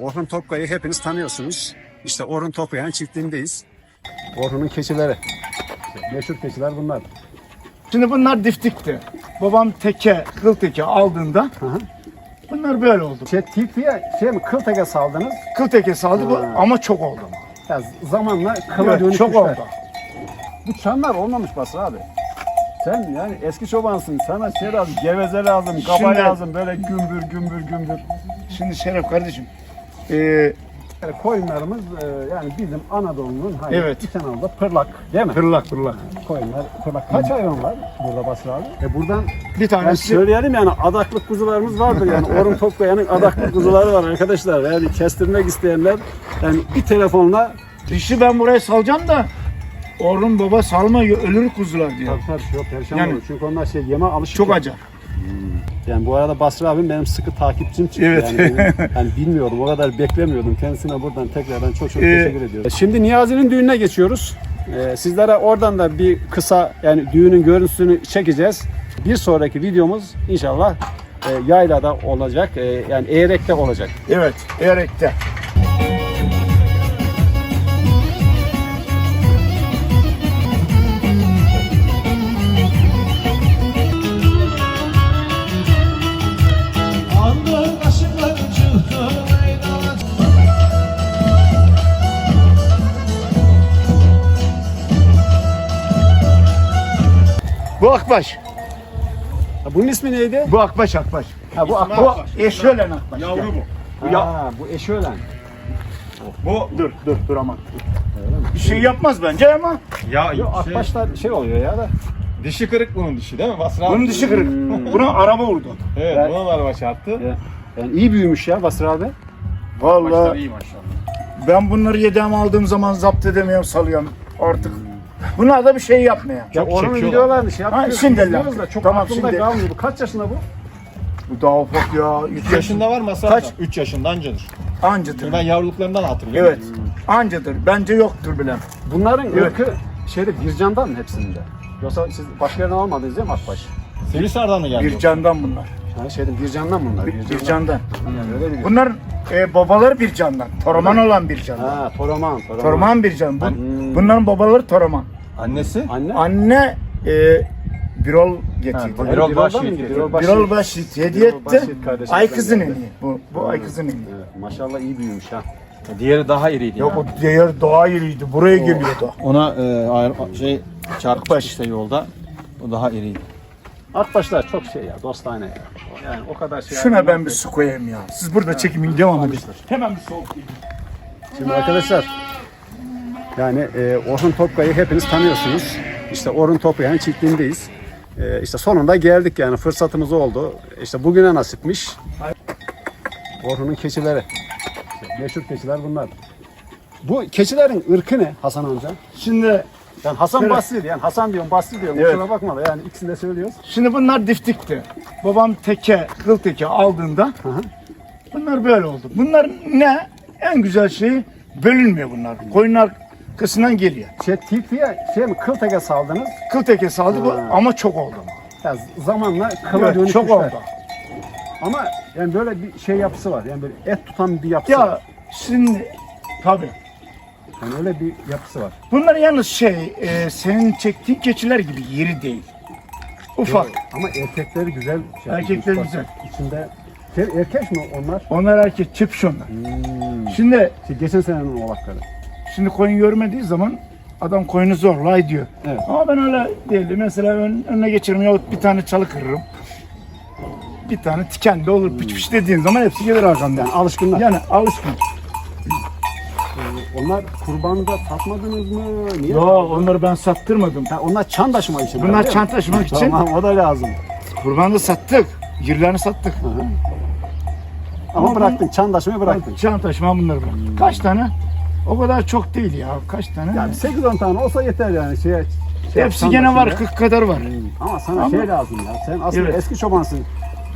Orhun Topkay'ı hepiniz tanıyorsunuz. İşte Orhun Topkay'ın çiftliğindeyiz. Orhun'un keçileri. Meşhur keçiler bunlar. Şimdi bunlar diftikti. Babam teke, kıl teke aldığında Hı hı. bunlar böyle oldu. Şey, tilkiye şey mi kıl teke saldınız. Kıl teke saldı bu Ha. ama çok oldu. Ya zamanla kıla Evet, dönüşmüşler. çok oldu. Bu çanlar olmamış Basra abi. Sen yani eski çobansın. Sana şey lazım, geveze lazım, kaba Şimdi- lazım. Böyle gümbür gümbür gümbür. Şimdi Şeref kardeşim. Ee, Yani koyunlarımız e, yani bizim Anadolu'nun hani Evet. İç Anadolu'da pırlak değil mi? pırlak pırlak. Koyunlar pırlak. Kaç hayvan var burada Basra abi? E buradan Bir yani tanesi söyleyelim yani adaklık kuzularımız vardır yani. Orun Topkaya'nın adaklık kuzuları var arkadaşlar. Yani kestirmek isteyenler yani bir telefonla dişi ben buraya salacağım da Orhun baba salma ölür kuzular diyor. Tabii tabii yok perişan Yani- olur. Çünkü onlar şey yeme alışık. Çok ya. acayip. Yani bu arada Basri abim benim sıkı takipçim çıktı. Evet. Yani, benim- yani bilmiyordum o kadar beklemiyordum. Kendisine buradan tekrardan çok çok Ee, teşekkür ediyorum. Şimdi Niyazi'nin düğününe geçiyoruz. Ee, sizlere oradan da bir kısa yani düğünün görüntüsünü çekeceğiz. Bir sonraki videomuz inşallah e, yaylada olacak. E, yani Eğrek'te olacak. Evet, Erek'te. Akbaş. Ha, bunun ismi neydi? Bu Akbaş Akbaş. Ha, bu Bu Akbaş. eşölen Akbaş. Yavru bu. Ha, bu eşölen. Bu dur dur dur aman. Bir şey yapmaz bence ama Ya Yok şey, Akbaşlar şey oluyor ya da. dişi kırık bunun dişi değil mi? Basra abi? bunun dişi kırık. Buna araba vurdu. Evet Ben- bunun araba çarptı. Ya, Yani iyi büyümüş ya Basri abi. Vallahi iyi maşallah. ben bunları yedeğime aldığım zaman zapt edemiyorum salıyorum artık. Bunlar da bir şey yapmıyor. Ya Çok onun çekiyorlar. videolarını şey yapıyoruz. şimdi izliyoruz da çok Tamam, aklımda şimdi. kalmıyor. Bu kaç yaşında bu? Bu daha ufak ya. 3 yaşında var Masra Kaç? 3 yaşında ancadır. Ancadır. Ben yavruluklarından hatırlıyorum. Evet. Ancadır. Bence yoktur bile. Bunların Evet. ırkı şeyde Bircan'dan mı hepsinde? Yoksa siz başka yerden almadınız değil mi Akbaş? Sivrisar'dan mı geldi? Bir candan bunlar. Ha şeyden Bircan'dan bunlar. Bir, bir candan. Yani öyle biliyorum. Bunların e, babaları bir candan. Toraman olan bir candan. Ha Toraman. Toraman. Toraman bir can. Bu, Hmm. bunların babaları Toraman. Annesi? Anne. Anne e, Birol getirdi. Ha, Yani Birol? Başyiğit. Birol Başit hediye Birol etti. Başyiğit kardeşim Ay kızın eni. Bu, bu ay kızın eni. Evet, maşallah iyi büyümüş ha. Diğeri daha iriydi Yok ya. o diğer doğa yeriydi. Buraya geliyordu. Ona e, ayır- şey çarpmış Baş. işte yolda. O daha iriydi. Akbaşlar çok şey ya dostane ya. Yani o kadar şey. Şuna ben bir su koyayım ya. Siz burada çekimin devam edin. Hemen bir soğuk değil. Şimdi arkadaşlar yani e, Orhun Topkay'ı hepiniz tanıyorsunuz. İşte Orhun Topkay'ın çiftliğindeyiz. E, işte sonunda geldik yani fırsatımız oldu. İşte bugüne nasipmiş. Orhun'un keçileri. Meşhur keçiler bunlar. Bu keçilerin ırkı ne Hasan amca? Şimdi Yani Hasan Şöyle. Basri yani Hasan diyorum Basri diyorum. Evet. Kusura bakma da yani ikisini de söylüyoruz. Şimdi bunlar diftikti. Babam teke, kıl teke aldığında Hı hı. bunlar böyle oldu. Bunlar ne? En güzel şeyi bölünmüyor bunlar. Koyun arkasından geliyor. Şey, tilkiye şey mi kıl teke saldınız. Kıl teke saldı bu Ha. ama çok oldu. Ya zamanla kıla Evet, dönüşmüşler. çok oldu. Ama yani böyle bir şey yapısı var. Yani böyle et tutan bir yapısı var. Ya şimdi tabii. Yani öyle bir yapısı var. Bunlar yalnız şey, e, senin çektiğin keçiler gibi yeri değil. Ufak. Ama erkekleri güzel. Şey Erkekleri yapmış. Bak, İçinde şey, erkek mi onlar? Onlar erkek çift onlar. Hmm. Şimdi Şey, geçen senenin oğlakları. Şimdi koyun görmediği zaman adam koyunu zorla ediyor. Evet. Ama ben öyle değilim. Mesela ön, önüne geçiririm yahut bir tane çalı kırırım. Bir tane tiken de olur piç piç dediğin zaman hepsi gelir arkamdan. Yani alışkınlar. Yani alışkın. Onlar kurbanda satmadınız mı? Niye? Yo onları ben sattırmadım. Ha, onlar çan taşıma için. Bunlar çanta taşımak için Tamam o da lazım. kurbanı sattık. Yırlarını sattık. Ama, Ama bıraktın çan taşımayı bıraktın. Çanta taşıma bunları bırak. Kaç tane? O kadar çok değil ya. Kaç tane? Yani 8-10 tane olsa yeter yani. Şeye, şey, Hepsi gene var. taşımaya. 40 kadar var. Ama sana Ama- şey lazım ya. Sen aslında Evet. eski çobansın.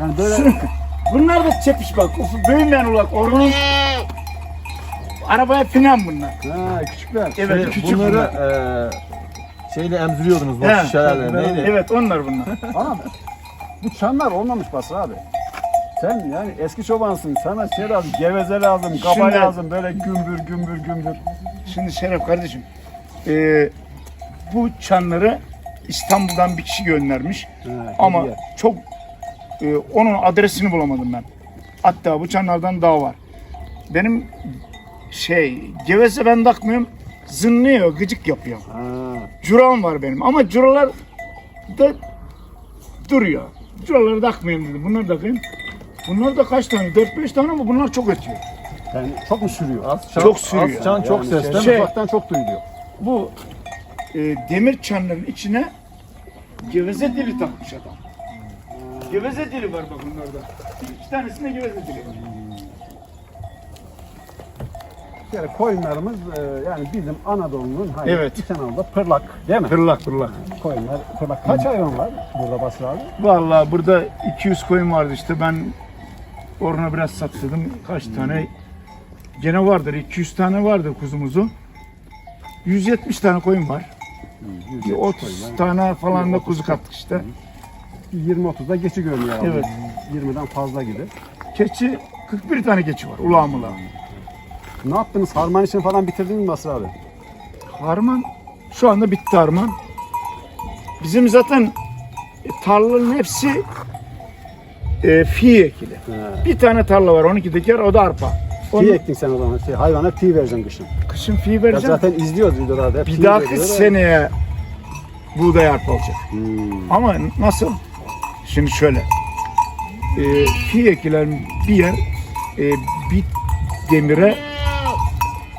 Yani böyle Bunlar da çepiş bak. Uf, büyümeyen ulak. Orunun arabaya pinen bunlar. ha, küçükler. Evet Şey, küçük bunları bunlar. e, şeyle emziriyordunuz bu He, şişelerle. Neydi? Evet onlar bunlar. Ama bu çanlar olmamış Basri abi. Sen yani eski çobansın. Sana şey lazım, geveze lazım, kaba Şimdi- lazım. Böyle gümbür gümbür gümbür. Şimdi Şeref kardeşim, e, bu çanları İstanbul'dan bir kişi göndermiş. Ha, Ama hediye. çok e, onun adresini bulamadım ben. Hatta bu çanlardan daha var. Benim şey geveze ben takmıyorum. Zınlıyor, gıcık yapıyor. Ha, Curam var benim ama curalar da duruyor. Curaları takmayayım dedim. Bunları takayım. Bunlar da kaç tane? 4-5 tane ama bunlar çok ötüyor. yani çok mu sürüyor? Az Çan- Çok sürüyor. Az çan çok Yani ses değil şey- mi? Ufaktan çok duyuluyor. Bu e, demir çanların içine geveze dili takmış adam. Geveze dili var bak bunlarda. İki tanesinde geveze dili var. Yani koyunlarımız e, yani bizim Anadolu'nun hani Evet. İç Anadolu'da pırlak değil mi? Pırlak pırlak. Koyunlar pırlak. Kaç hayvan var burada Basri abi? Vallahi burada 200 koyun vardı işte ben oruna biraz satıyordum. Kaç tane? Gene vardır 200 tane vardı kuzumuzu. 170 tane koyun var. Bir 30 tane falan da kuzu kattık işte. 20-30'da geçi görünüyor abi. Evet. 20'den fazla gibi. Keçi 41 tane keçi var ulağımla. Ne yaptınız? Harman için falan bitirdin mi Basri abi? Harman şu anda bitti harman. Bizim zaten tarlaların hepsi e, fi ekili. He. Bir tane tarla var 12 teker o da arpa. Onu, Pi ektin sen o zaman. Şey, hayvana pi vereceksin kışın. kışın fi Ya vereceğim. zaten izliyoruz videolarda. Bir pi dahaki veriyor da- seneye buğday arpa olacak. Hmm. Ama nasıl? Şimdi şöyle. E, fi ekilen bir yer e, bir demire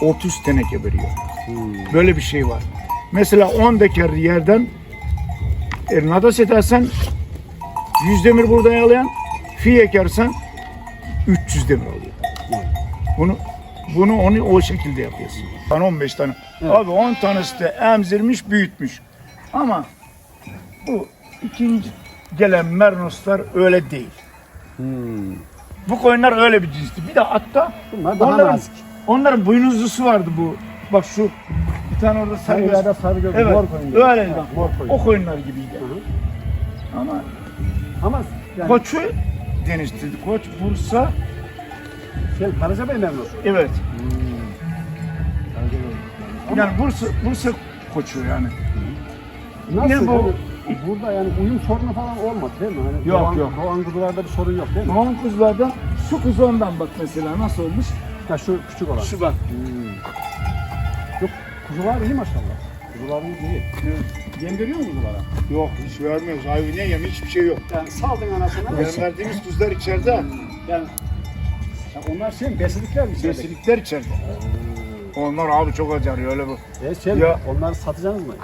30 teneke veriyor. Hmm. Böyle bir şey var. Mesela 10 deker yerden e, nadas edersen 100 demir buğday alayan, fi ekersen 300 demir alıyor. Bunu bunu onu o şekilde yapıyorsun. Ben 15 tane. Evet. Abi 10 tanesi de emzirmiş, büyütmüş. Ama bu ikinci gelen mernoslar öyle değil. Hmm. Bu koyunlar öyle bir cinsti. Bir de hatta Bunlar daha onların, nazik. onların boynuzlusu vardı bu. Bak şu bir tane orada sarı göz- sarı göz, Evet, mor koyun. öyle Ha, bak. Mor koyun. O koyunlar gibiydi. Hı. Ama Ama yani koçu deniştirdi. Koç Bursa, şey, Karacabey memnun. evet. Yani Bursa, Bursa koçu yani. Nasıl? Ne bu? Yani burada yani uyum sorunu falan olmadı değil mi? Hani Yok, doğan, yok. Doğan kuzularda bir sorun yok değil mi? Doğan kuzulardan şu kuzu ondan bak mesela nasıl olmuş? Ha, şu küçük olan. Şu bak. Yok, kuzular iyi maşallah. Kuzularımız iyi. Yem veriyor mu kuzulara? Yok hiç vermiyoruz. Hayvanıya yem hiçbir şey yok. Yani saldın anasını. Benim verdiğimiz kuzular içeride. Yani, ya onlar şey mi? Besledikler mi içerideki? Besilikler içeride. Onlar abi çok acarıyor öyle bu. E, şey mi? Ya- Onları satacaksınız mı?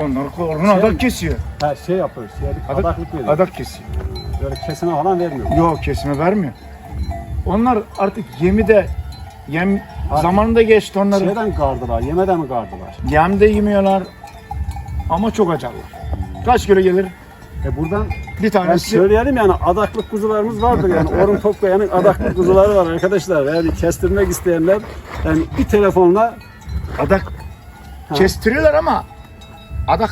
Onlar korkun Şey adak mi? kesiyor. Ha şey yapıyoruz. Şey, Adak, adaklık veriyor. adak kesiyor. Böyle kesime falan vermiyor. Yok kesime vermiyor. Onlar artık yemi de yem Artık- zamanında geçti onları. Şeyden gardılar, yemeden mi gardılar? Yem de yemiyorlar. Ama çok acarlar. Kaç kilo gelir? E buradan Bir tanesi söyleyelim yani adaklık kuzularımız vardır yani. Orun Topkaya'nın adaklık kuzuları var arkadaşlar. Yani kestirmek isteyenler yani bir telefonla adak Ha. kestiriyorlar ama adak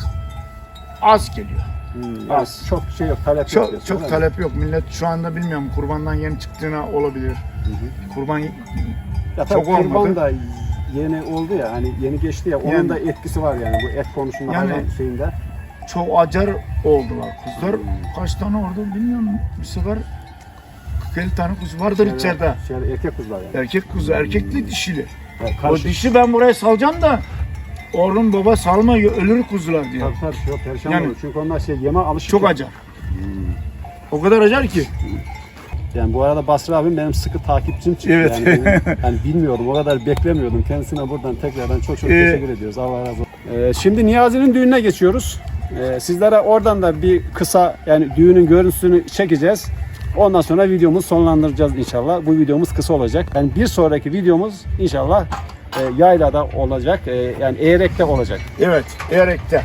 az geliyor. Hmm, Az. yani çok şey yok, talep yok. Çok diyorsun, çok talep yok. Millet şu anda bilmiyorum kurbandan yeni çıktığına olabilir. Kurban Ya çok kurban olmadı. da yeni oldu ya hani yeni geçti ya onun Yani- da etkisi var yani bu et konusunda Yani- hayvan şeyinde. çok acar oldular kuzlar. Kaç tane orada bilmiyorum. Bir sefer 40 tane kuzu vardır içeride. Şeyde erkek kuzular yani. Erkek kuzu, erkekli dişili. Evet, O dişi ben buraya salacağım da Orun baba salma ölür kuzular diyor. Tabii tabii yok perişan Yani- olur. Çünkü onlar şey yeme alışık. Çok ya. acar. O kadar acar ki. Yani bu arada Basri abim benim sıkı takipçim çıktı. Evet. Yani, benim- yani bilmiyordum o kadar beklemiyordum. Kendisine buradan tekrardan çok çok Ee, teşekkür ediyoruz. Allah razı olsun. Ee, şimdi Niyazi'nin düğününe geçiyoruz. Ee, sizlere oradan da bir kısa yani düğünün görüntüsünü çekeceğiz. Ondan sonra videomuzu sonlandıracağız inşallah. Bu videomuz kısa olacak. Yani bir sonraki videomuz inşallah e, yaylada olacak. E, yani Eğrek'te olacak. Evet, Erek'te.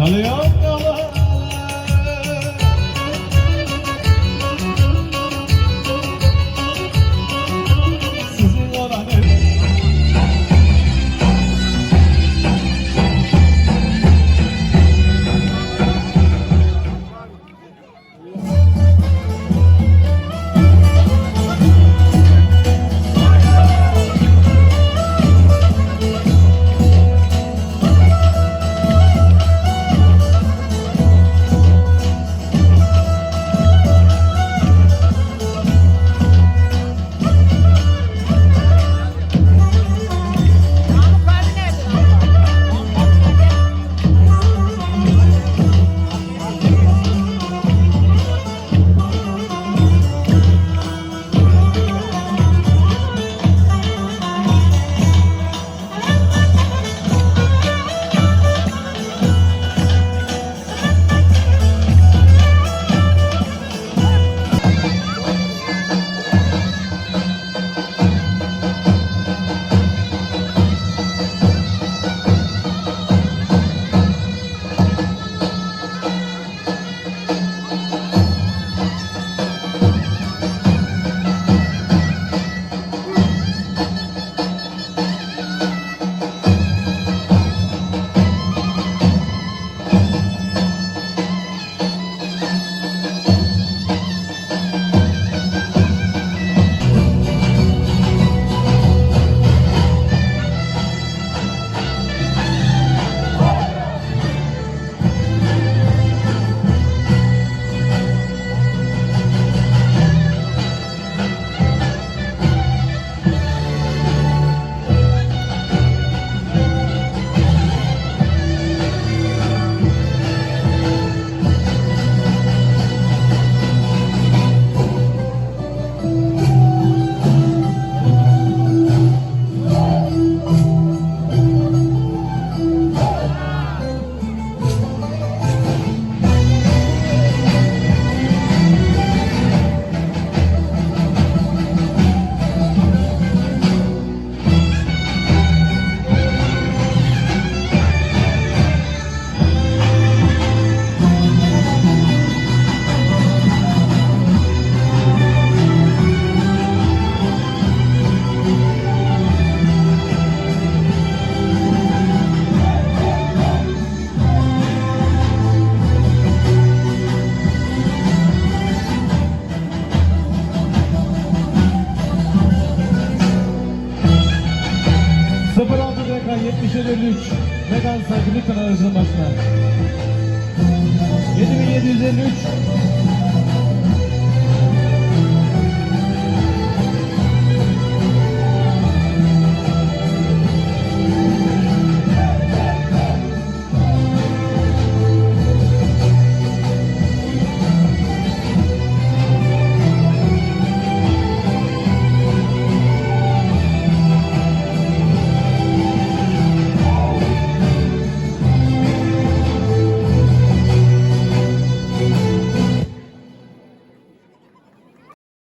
Çalıyor.